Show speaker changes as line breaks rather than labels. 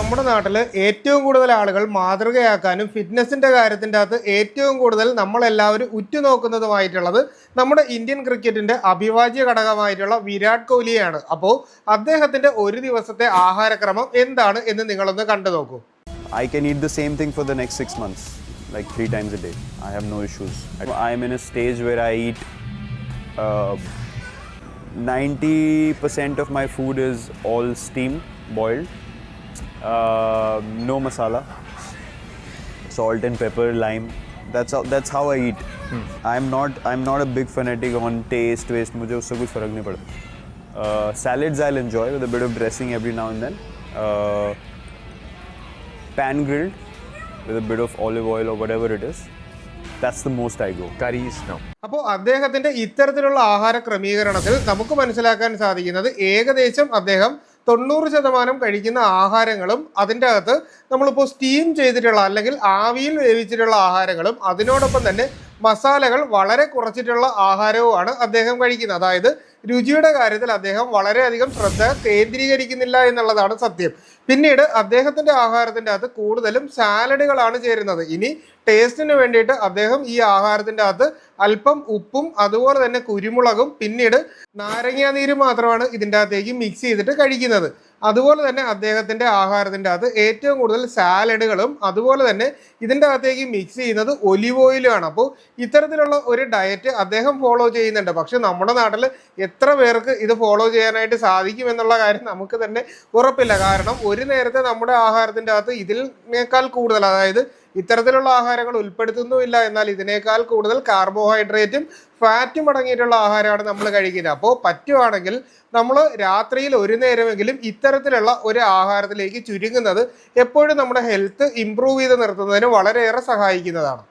നമ്മുടെ നാട്ടിൽ ഏറ്റവും കൂടുതൽ ആളുകൾ മാതൃകയാക്കാനും ഫിറ്റ്നസിന്റെ കാര്യത്തിന്റെ അകത്ത് ഏറ്റവും കൂടുതൽ നമ്മളെല്ലാവരും ഉറ്റുനോക്കുന്നതുമായിട്ടുള്ളത് നമ്മുടെ ഇന്ത്യൻ ക്രിക്കറ്റിന്റെ അഭിവാജ്യ ഘടകമായിട്ടുള്ള വിരാട് കോഹ്ലിയാണ്. അപ്പോൾ അദ്ദേഹത്തിന്റെ ഒരു ദിവസത്തെ ആഹാരക്രമം എന്താണ് എന്ന് നിങ്ങളൊന്ന് കണ്ടു നോക്കൂ.
I can eat the same thing for the next six months like three times a day I have no issues I am in a stage where I eat ninety 90% of my food is all steamed, boiled. Uh, no masala. Salt and pepper, lime. That's how that's how I eat. I'm not I'm not a big fanatic on taste, waste. मुझे उससे कुछ फर्क नहीं पड़ता. Uh, salads I'll enjoy with a bit of dressing every now and then. Uh, pan grilled with a bit of olive oil or whatever it is. That's the most I go.
Curries, no.
അപ്പോൾ അദ്ദേഹത്തിന്റെ ഇത്തരത്തിലുള്ള ആഹാര ക്രമീകരണത്തിൽ നമുക്ക് മനസ്സിലാക്കാൻ സാധിക്കുന്നത് ഏകദേശം അദ്ദേഹം തൊണ്ണൂറ് ശതമാനം കഴിക്കുന്ന ആഹാരങ്ങളും അതിന്റെ അകത്ത് നമ്മളിപ്പോൾ സ്റ്റീം ചെയ്തിട്ടുള്ള അല്ലെങ്കിൽ ആവിയിൽ വേവിച്ചിട്ടുള്ള ആഹാരങ്ങളും അതിനോടൊപ്പം തന്നെ മസാലകൾ വളരെ കുറച്ചിട്ടുള്ള ആഹാരവുമാണ് അദ്ദേഹം കഴിക്കുന്നത്. അതായത് രുചിയുടെ കാര്യത്തിൽ അദ്ദേഹം വളരെയധികം ശ്രദ്ധ കേന്ദ്രീകരിക്കുന്നില്ല എന്നുള്ളതാണ് സത്യം. പിന്നീട് അദ്ദേഹത്തിന്റെ ആഹാരത്തിന്റെ അകത്ത് കൂടുതലും സാലഡുകളാണ് ചേരുന്നത്. ഇനി ടേസ്റ്റിന് വേണ്ടിയിട്ട് അദ്ദേഹം ഈ ആഹാരത്തിന്റെ അകത്ത് അല്പം ഉപ്പും അതുപോലെ തന്നെ കുരുമുളകും പിന്നീട് നാരങ്ങാനീര് മാത്രമാണ് ഇതിന്റെ അകത്തേക്ക് മിക്സ് ചെയ്തിട്ട് കഴിക്കുന്നത്. അതുപോലെ തന്നെ അദ്ദേഹത്തിന്റെ ആഹാരത്തിന്റെ അകത്ത് ഏറ്റവും കൂടുതൽ സാലഡുകളും അതുപോലെ തന്നെ ഇതിന്റെ അകത്തേക്ക് മിക്സ് ചെയ്യുന്നത് ഒലിവ് ഓയിലുമാണ് അപ്പോൾ ഇത്തരത്തിലുള്ള ഒരു ഡയറ്റ് അദ്ദേഹം ഫോളോ ചെയ്യുന്നുണ്ട്. പക്ഷെ നമ്മുടെ നാട്ടിൽ എത്ര പേർക്ക് ഇത് ഫോളോ ചെയ്യാനായിട്ട് സാധിക്കും എന്നുള്ള കാര്യം നമുക്ക് തന്നെ ഉറപ്പില്ല. കാരണം ഒരു നേരത്തെ നമ്മുടെ ആഹാരത്തിന്റെ അകത്ത് ഇതിനേക്കാൾ കൂടുതൽ അതായത് ഇത്തരത്തിലുള്ള ആഹാരങ്ങൾ ഉൾപ്പെടുത്തുന്നുമില്ല. എന്നാൽ ഇതിനേക്കാൾ കൂടുതൽ കാർബോഹൈഡ്രേറ്റും ഫാറ്റും അടങ്ങിയിട്ടുള്ള ആഹാരമാണ് നമ്മൾ കഴിക്കുന്നത്. അപ്പോൾ പറ്റുവാണെങ്കിൽ നമ്മൾ രാത്രിയിൽ ഒരു നേരമെങ്കിലും ഇത്തരത്തിലുള്ള ഒരു ആഹാരത്തിലേക്ക് ചുരുങ്ങുന്നത് എപ്പോഴും നമ്മുടെ ഹെൽത്ത് ഇമ്പ്രൂവ് ചെയ്ത് നിർത്തുന്നതിന് വളരെയേറെ സഹായിക്കുന്നതാണ്.